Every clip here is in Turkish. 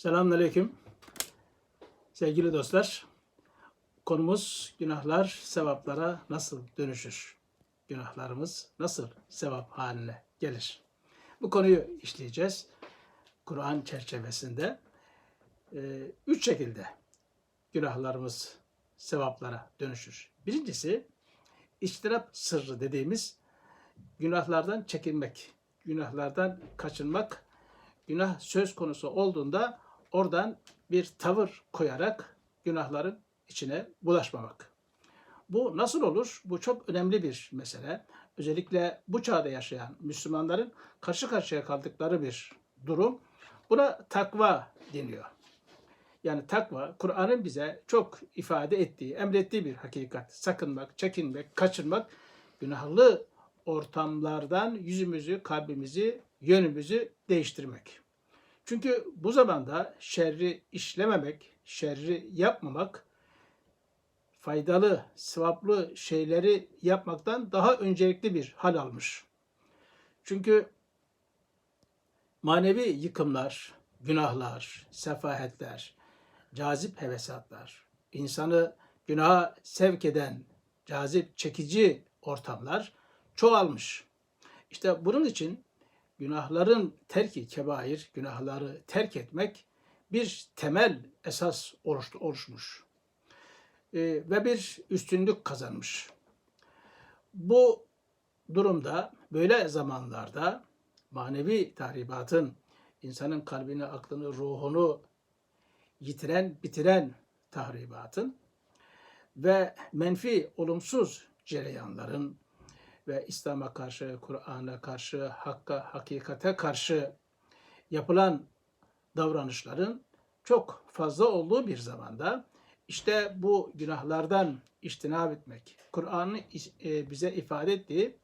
Selamünaleyküm. Sevgili dostlar, konumuz günahlar sevaplara nasıl dönüşür? Günahlarımız nasıl sevap haline gelir? Bu konuyu işleyeceğiz. Kur'an çerçevesinde Ee, üç şekilde günahlarımız sevaplara dönüşür. Birincisi içtirap sırrı dediğimiz günahlardan çekinmek, günahlardan kaçınmak, günah söz konusu olduğunda oradan bir tavır koyarak günahların içine bulaşmamak. Bu nasıl olur? Bu çok önemli bir mesele. Özellikle bu çağda yaşayan Müslümanların karşı karşıya kaldıkları bir durum. Buna takva deniyor. Yani takva Kur'an'ın bize çok ifade ettiği, emrettiği bir hakikat. Sakınmak, çekinmek, kaçınmak, günahlı ortamlardan yüzümüzü, kalbimizi, yönümüzü değiştirmek. Çünkü bu zamanda şerri işlememek, şerri yapmamak faydalı, sevaplı şeyleri yapmaktan daha öncelikli bir hal almış. Çünkü manevi yıkımlar, günahlar, sefahetler, cazip hevesatlar, insanı günaha sevk eden cazip, çekici ortamlar çoğalmış. İşte bunun için günahların terki kebair, günahları terk etmek bir temel esas oluştu, oluşmuş. Ee, ve bir üstünlük kazanmış. Bu durumda böyle zamanlarda manevi tahribatın insanın kalbini, aklını, ruhunu yitiren, bitiren tahribatın ve menfi, olumsuz cereyanların ve İslam'a karşı, Kur'an'a karşı, hakka, hakikate karşı yapılan davranışların çok fazla olduğu bir zamanda işte bu günahlardan iştinab etmek, Kur'an'ın e, bize ifade ettiği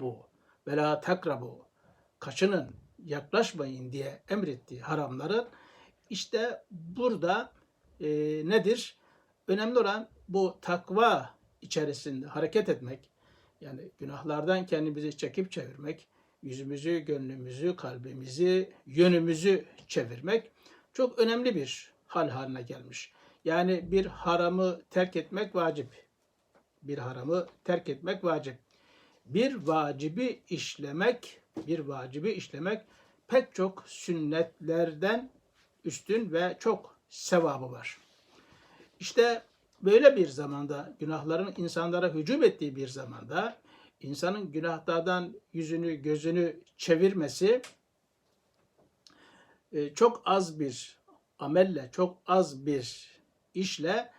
bu ve la takrabu kaçının yaklaşmayın diye emrettiği haramların işte burada e, nedir? Önemli olan bu takva içerisinde hareket etmek, yani günahlardan kendimizi çekip çevirmek, yüzümüzü, gönlümüzü, kalbimizi, yönümüzü çevirmek çok önemli bir hal haline gelmiş. Yani bir haramı terk etmek vacip. Bir haramı terk etmek vacip. Bir vacibi işlemek, bir vacibi işlemek pek çok sünnetlerden üstün ve çok sevabı var. İşte böyle bir zamanda günahların insanlara hücum ettiği bir zamanda insanın günahlardan yüzünü gözünü çevirmesi e, çok az bir amelle, çok az bir işle,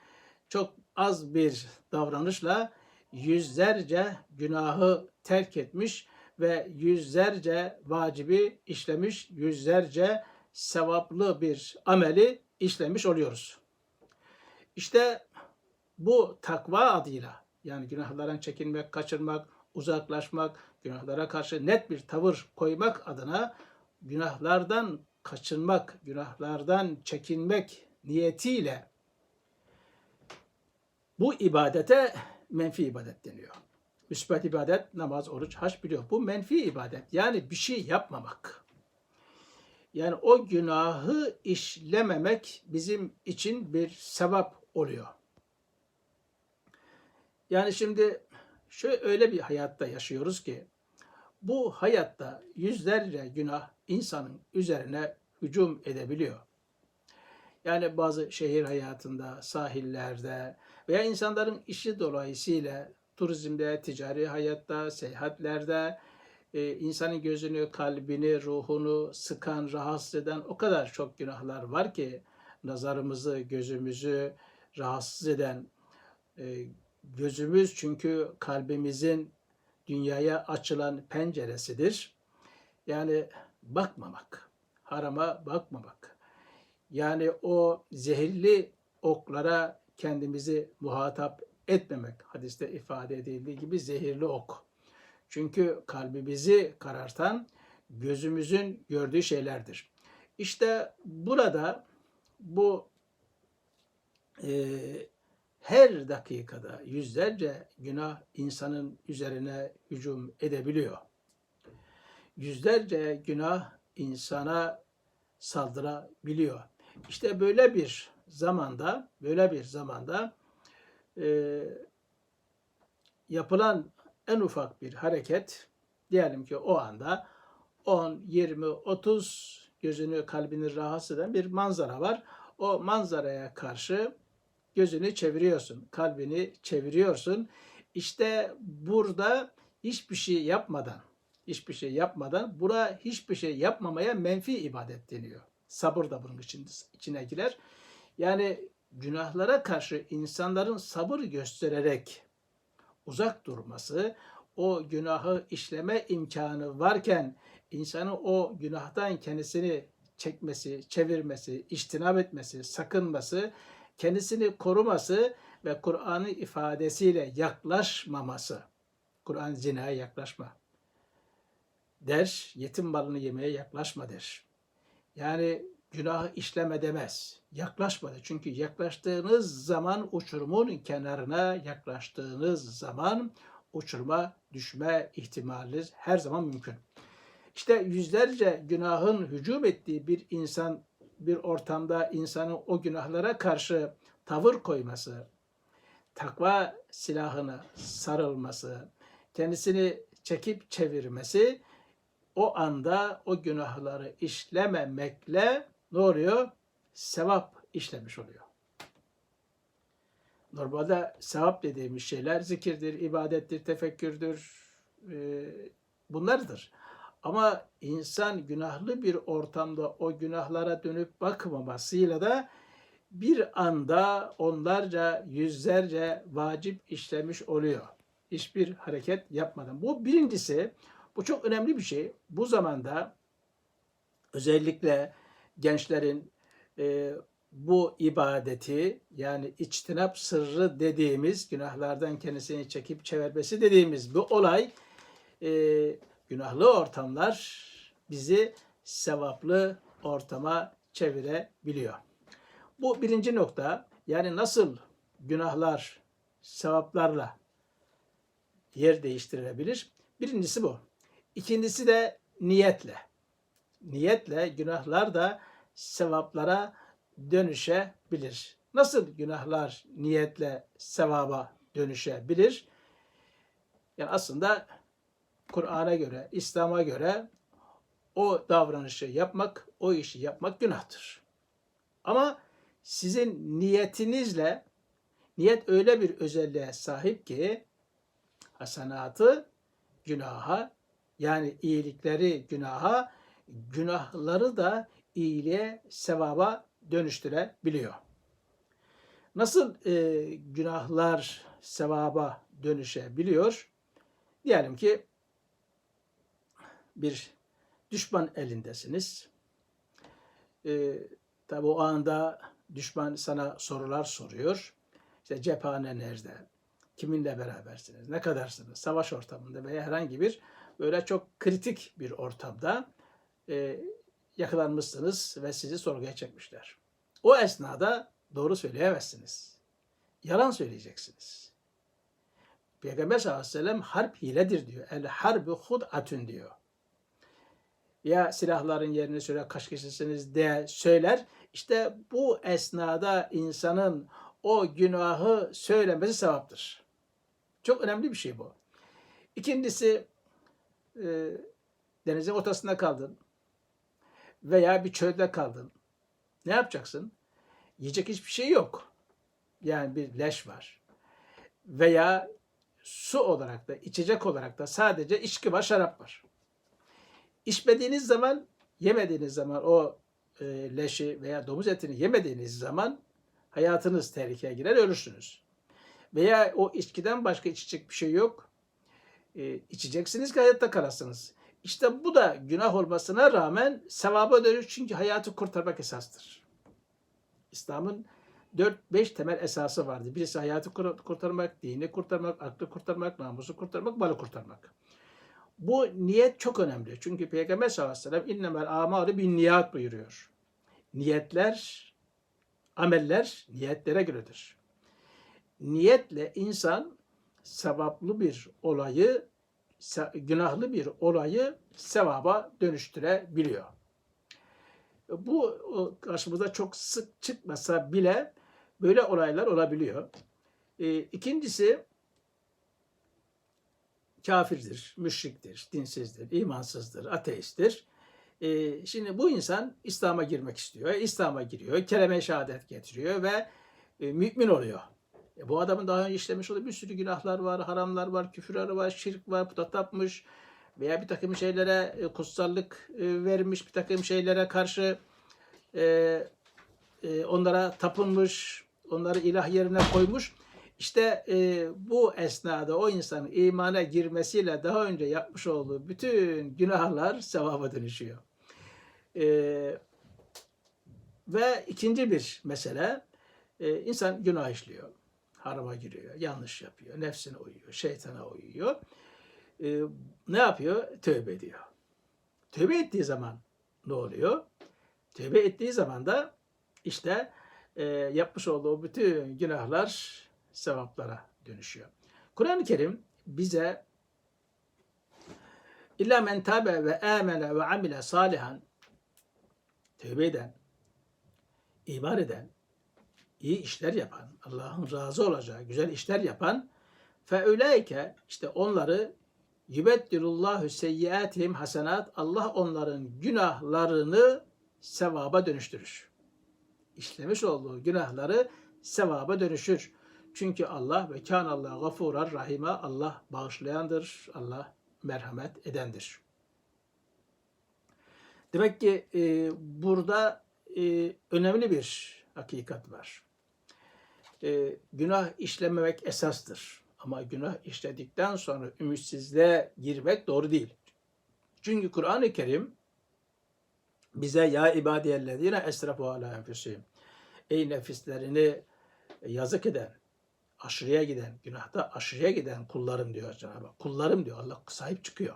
çok az bir davranışla yüzlerce günahı terk etmiş ve yüzlerce vacibi işlemiş, yüzlerce sevaplı bir ameli işlemiş oluyoruz. İşte bu takva adıyla yani günahlardan çekinmek, kaçırmak, uzaklaşmak, günahlara karşı net bir tavır koymak adına günahlardan kaçınmak, günahlardan çekinmek niyetiyle bu ibadete menfi ibadet deniyor. Müsbet ibadet, namaz, oruç, haç biliyor. Bu menfi ibadet. Yani bir şey yapmamak. Yani o günahı işlememek bizim için bir sevap oluyor. Yani şimdi şöyle öyle bir hayatta yaşıyoruz ki bu hayatta yüzlerce günah insanın üzerine hücum edebiliyor. Yani bazı şehir hayatında, sahillerde veya insanların işi dolayısıyla turizmde, ticari hayatta, seyahatlerde e, insanın gözünü, kalbini, ruhunu sıkan, rahatsız eden o kadar çok günahlar var ki nazarımızı, gözümüzü rahatsız eden e, gözümüz çünkü kalbimizin dünyaya açılan penceresidir. Yani bakmamak, harama bakmamak. Yani o zehirli oklara kendimizi muhatap etmemek. Hadiste ifade edildiği gibi zehirli ok. Çünkü kalbimizi karartan gözümüzün gördüğü şeylerdir. İşte burada bu e, her dakikada yüzlerce günah insanın üzerine hücum edebiliyor. Yüzlerce günah insana saldırabiliyor. İşte böyle bir zamanda, böyle bir zamanda e, yapılan en ufak bir hareket, diyelim ki o anda 10, 20, 30 gözünü, kalbini rahatsız eden bir manzara var. O manzaraya karşı gözünü çeviriyorsun, kalbini çeviriyorsun. İşte burada hiçbir şey yapmadan, hiçbir şey yapmadan, bura hiçbir şey yapmamaya menfi ibadet deniyor. Sabır da bunun için, içine girer. Yani günahlara karşı insanların sabır göstererek uzak durması, o günahı işleme imkanı varken insanın o günahtan kendisini çekmesi, çevirmesi, iştinab etmesi, sakınması, kendisini koruması ve Kur'an'ın ifadesiyle yaklaşmaması. Kur'an zinaya yaklaşma der, yetim malını yemeye yaklaşma der. Yani günah işleme demez. Yaklaşma der. Çünkü yaklaştığınız zaman uçurumun kenarına yaklaştığınız zaman uçuruma düşme ihtimaliniz her zaman mümkün. İşte yüzlerce günahın hücum ettiği bir insan bir ortamda insanın o günahlara karşı tavır koyması, takva silahına sarılması, kendisini çekip çevirmesi o anda o günahları işlememekle ne oluyor? Sevap işlemiş oluyor. Normalde sevap dediğimiz şeyler zikirdir, ibadettir, tefekkürdür, e, bunlardır. Ama insan günahlı bir ortamda o günahlara dönüp bakmamasıyla da bir anda onlarca, yüzlerce vacip işlemiş oluyor. Hiçbir hareket yapmadan. Bu birincisi, bu çok önemli bir şey. Bu zamanda özellikle gençlerin e, bu ibadeti yani içtinap sırrı dediğimiz günahlardan kendisini çekip çevirmesi dediğimiz bu olay e, günahlı ortamlar bizi sevaplı ortama çevirebiliyor. Bu birinci nokta. Yani nasıl günahlar sevaplarla yer değiştirilebilir? Birincisi bu. İkincisi de niyetle. Niyetle günahlar da sevaplara dönüşebilir. Nasıl günahlar niyetle sevaba dönüşebilir? Yani aslında Kur'an'a göre, İslam'a göre o davranışı yapmak, o işi yapmak günahtır. Ama sizin niyetinizle niyet öyle bir özelliğe sahip ki hasenatı günaha yani iyilikleri günaha, günahları da iyiliğe, sevaba dönüştürebiliyor. Nasıl e, günahlar sevaba dönüşebiliyor? Diyelim ki bir düşman elindesiniz. E, tabi o anda düşman sana sorular soruyor. İşte cephane nerede? Kiminle berabersiniz? Ne kadarsınız? Savaş ortamında veya herhangi bir böyle çok kritik bir ortamda e, yakalanmışsınız ve sizi sorguya çekmişler. O esnada doğru söyleyemezsiniz. Yalan söyleyeceksiniz. Peygamber sallallahu aleyhi ve sellem harp hiledir diyor. El harbi hud'atun diyor. Ya silahların yerini söyle kaç kişisiniz de söyler. İşte bu esnada insanın o günahı söylemesi sevaptır. Çok önemli bir şey bu. İkincisi e, denizin ortasında kaldın veya bir çölde kaldın. Ne yapacaksın? Yiyecek hiçbir şey yok. Yani bir leş var. Veya su olarak da, içecek olarak da sadece içki var, şarap var. İçmediğiniz zaman, yemediğiniz zaman o e, leşi veya domuz etini yemediğiniz zaman hayatınız tehlikeye girer, ölürsünüz. Veya o içkiden başka içecek bir şey yok. E, içeceksiniz ki hayatta kalasınız. İşte bu da günah olmasına rağmen sevaba dönüş çünkü hayatı kurtarmak esastır. İslam'ın 4-5 temel esası vardı. Birisi hayatı kurtarmak, dini kurtarmak, aklı kurtarmak, namusu kurtarmak, malı kurtarmak. Bu niyet çok önemli. Çünkü Peygamber sallallahu aleyhi ve sellem innemel amaru bin niyat buyuruyor. Niyetler, ameller niyetlere göredir. Niyetle insan sevaplı bir olayı, günahlı bir olayı sevaba dönüştürebiliyor. Bu karşımıza çok sık çıkmasa bile böyle olaylar olabiliyor. E, ikincisi kafirdir, müşriktir, dinsizdir, imansızdır, ateisttir. E, şimdi bu insan İslam'a girmek istiyor. İslam'a giriyor, kelime-i şehadet getiriyor ve e, mümin oluyor. E, bu adamın daha önce işlemiş olduğu bir sürü günahlar var, haramlar var, küfürleri var, şirk var, puta tapmış veya bir takım şeylere e, kutsallık e, vermiş, bir takım şeylere karşı e, e, onlara tapınmış, onları ilah yerine koymuş. İşte e, bu esnada o insanın imana girmesiyle daha önce yapmış olduğu bütün günahlar sevaba dönüşüyor. E, ve ikinci bir mesele, e, insan günah işliyor, harama giriyor, yanlış yapıyor, nefsine uyuyor, şeytana uyuyor. E, ne yapıyor? Tövbe ediyor. Tövbe ettiği zaman ne oluyor? Tövbe ettiği zaman da işte e, yapmış olduğu bütün günahlar sevaplara dönüşüyor. Kur'an-ı Kerim bize İlla men tabe ve amene ve amile salihan tövbe eden, iman eden, iyi işler yapan, Allah'ın razı olacağı güzel işler yapan fe ulaike işte onları yubeddilullahu seyyiatihim hasenat Allah onların günahlarını sevaba dönüştürür. İşlemiş olduğu günahları sevaba dönüşür. Çünkü Allah ve kan Allah gafurar rahime Allah bağışlayandır. Allah merhamet edendir. Demek ki e, burada e, önemli bir hakikat var. E, günah işlememek esastır. Ama günah işledikten sonra ümitsizliğe girmek doğru değil. Çünkü Kur'an-ı Kerim bize ya ibadiyellezine esrafu ala enfusihim. Ey nefislerini yazık eden, aşırıya giden, günahta aşırıya giden kullarım diyor Cenab-ı Hak. Kullarım diyor. Allah sahip çıkıyor.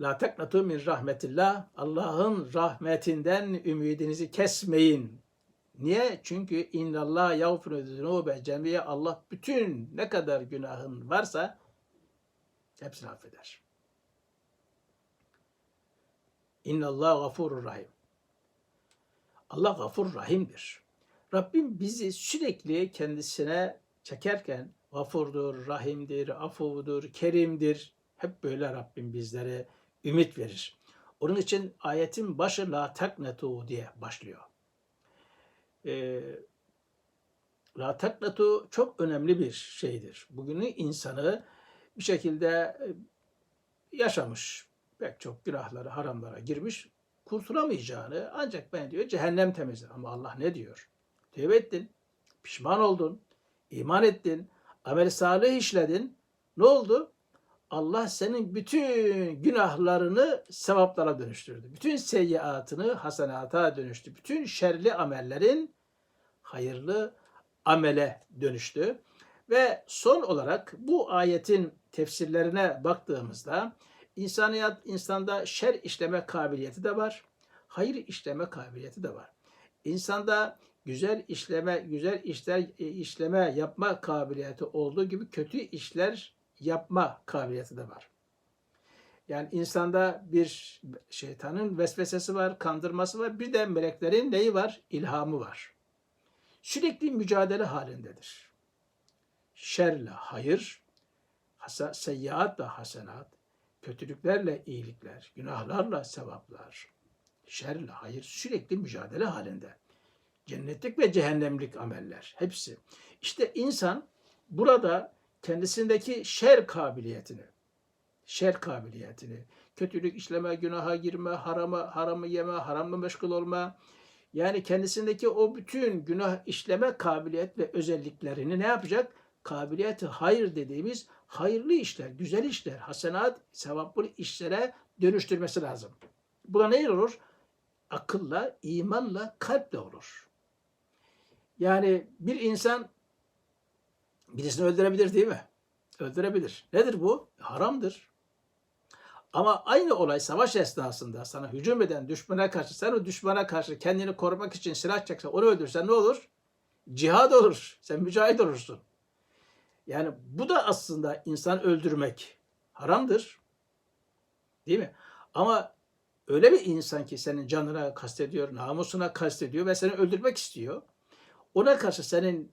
La teknatu min rahmetillah. Allah'ın rahmetinden ümidinizi kesmeyin. Niye? Çünkü innallah yağfiru zunube cemiye Allah bütün ne kadar günahın varsa hepsini affeder. İnnallah gafurur rahim. Allah gafur rahimdir. Rabbim bizi sürekli kendisine çekerken gafurdur, rahimdir, afudur, kerimdir. Hep böyle Rabbim bizlere ümit verir. Onun için ayetin başı la taknetu diye başlıyor. Ee, la taknetu çok önemli bir şeydir. Bugünün insanı bir şekilde e, yaşamış, pek çok günahlara, haramlara girmiş, kurtulamayacağını ancak ben diyor cehennem temizler. Ama Allah ne diyor? Tevbe ettin, pişman oldun, iman ettin, amel salih işledin. Ne oldu? Allah senin bütün günahlarını sevaplara dönüştürdü. Bütün seyyiatını hasenata dönüştü. Bütün şerli amellerin hayırlı amele dönüştü. Ve son olarak bu ayetin tefsirlerine baktığımızda insaniyat insanda şer işleme kabiliyeti de var. Hayır işleme kabiliyeti de var. İnsanda güzel işleme, güzel işler e, işleme yapma kabiliyeti olduğu gibi kötü işler yapma kabiliyeti de var. Yani insanda bir şeytanın vesvesesi var, kandırması var. Bir de meleklerin neyi var? İlhamı var. Sürekli mücadele halindedir. Şerle hayır, hasa, seyyiatla hasenat, kötülüklerle iyilikler, günahlarla sevaplar, şerle hayır sürekli mücadele halinde. Cennetlik ve cehennemlik ameller hepsi. İşte insan burada kendisindeki şer kabiliyetini, şer kabiliyetini, kötülük işleme, günaha girme, harama, haramı yeme, haramla meşgul olma, yani kendisindeki o bütün günah işleme kabiliyet ve özelliklerini ne yapacak? Kabiliyeti hayır dediğimiz hayırlı işler, güzel işler, hasenat, sevaplı işlere dönüştürmesi lazım. Bu da ne olur? Akılla, imanla, kalple olur. Yani bir insan birisini öldürebilir değil mi? Öldürebilir. Nedir bu? Haramdır. Ama aynı olay savaş esnasında sana hücum eden düşmana karşı, sen o düşmana karşı kendini korumak için silah çeksen, onu öldürsen ne olur? Cihad olur. Sen mücahit olursun. Yani bu da aslında insan öldürmek haramdır. Değil mi? Ama öyle bir insan ki senin canına kastediyor, namusuna kastediyor ve seni öldürmek istiyor. Ona karşı senin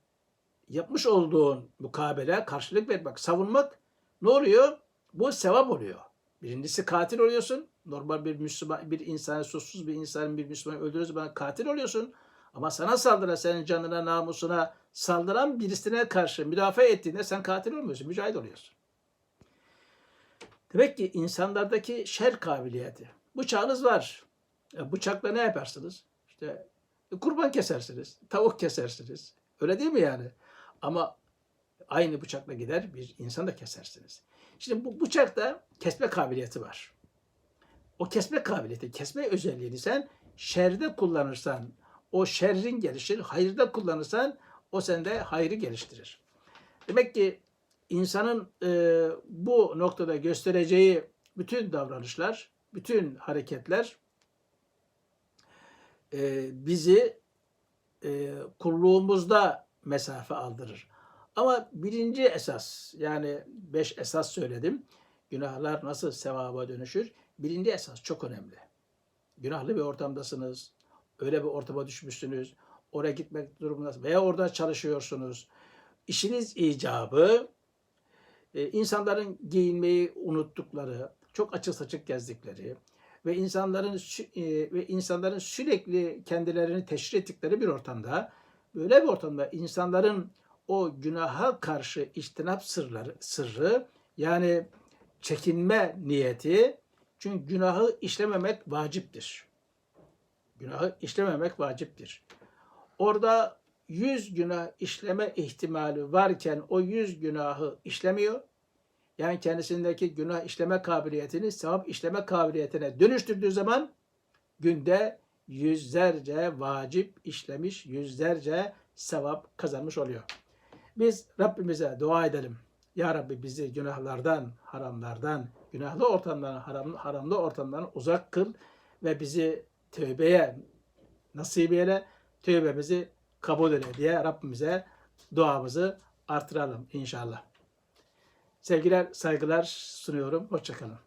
yapmış olduğun mukabele, karşılık vermek, savunmak ne oluyor? Bu sevap oluyor. Birincisi katil oluyorsun. Normal bir Müslüman, bir insan, suçsuz bir insanın bir Müslümanı öldürüyorsun, bana katil oluyorsun. Ama sana saldıran, senin canına, namusuna saldıran birisine karşı müdafaa ettiğinde sen katil olmuyorsun, mücahit oluyorsun. Demek ki insanlardaki şer kabiliyeti. Bıçağınız var. E, bıçakla ne yaparsınız? İşte kurban kesersiniz, tavuk kesersiniz. Öyle değil mi yani? Ama aynı bıçakla gider bir insan da kesersiniz. Şimdi bu bıçakta kesme kabiliyeti var. O kesme kabiliyeti, kesme özelliğini sen şerde kullanırsan o şerrin gelişir, hayırda kullanırsan o sende hayrı geliştirir. Demek ki insanın e, bu noktada göstereceği bütün davranışlar, bütün hareketler e, bizi e, kulluğumuzda mesafe aldırır. Ama birinci esas yani beş esas söyledim. Günahlar nasıl sevaba dönüşür? Birinci esas çok önemli. Günahlı bir ortamdasınız. Öyle bir ortama düşmüşsünüz. Oraya gitmek durumundasınız. Veya orada çalışıyorsunuz. İşiniz icabı e, insanların giyinmeyi unuttukları, çok açık saçık gezdikleri ve insanların e, ve insanların sürekli kendilerini teşhir ettikleri bir ortamda böyle bir ortamda insanların o günaha karşı içtinap sırları sırrı yani çekinme niyeti çünkü günahı işlememek vaciptir. Günahı işlememek vaciptir. Orada yüz günah işleme ihtimali varken o yüz günahı işlemiyor. Yani kendisindeki günah işleme kabiliyetini sevap işleme kabiliyetine dönüştürdüğü zaman günde yüzlerce vacip işlemiş, yüzlerce sevap kazanmış oluyor. Biz Rabbimize dua edelim. Ya Rabbi bizi günahlardan, haramlardan, günahlı ortamdan, haram, haramlı ortamdan uzak kıl ve bizi tövbeye nasip eyle, tövbemizi kabul eyle diye Rabbimize duamızı artıralım inşallah. Sevgiler, saygılar sunuyorum. Hoşçakalın.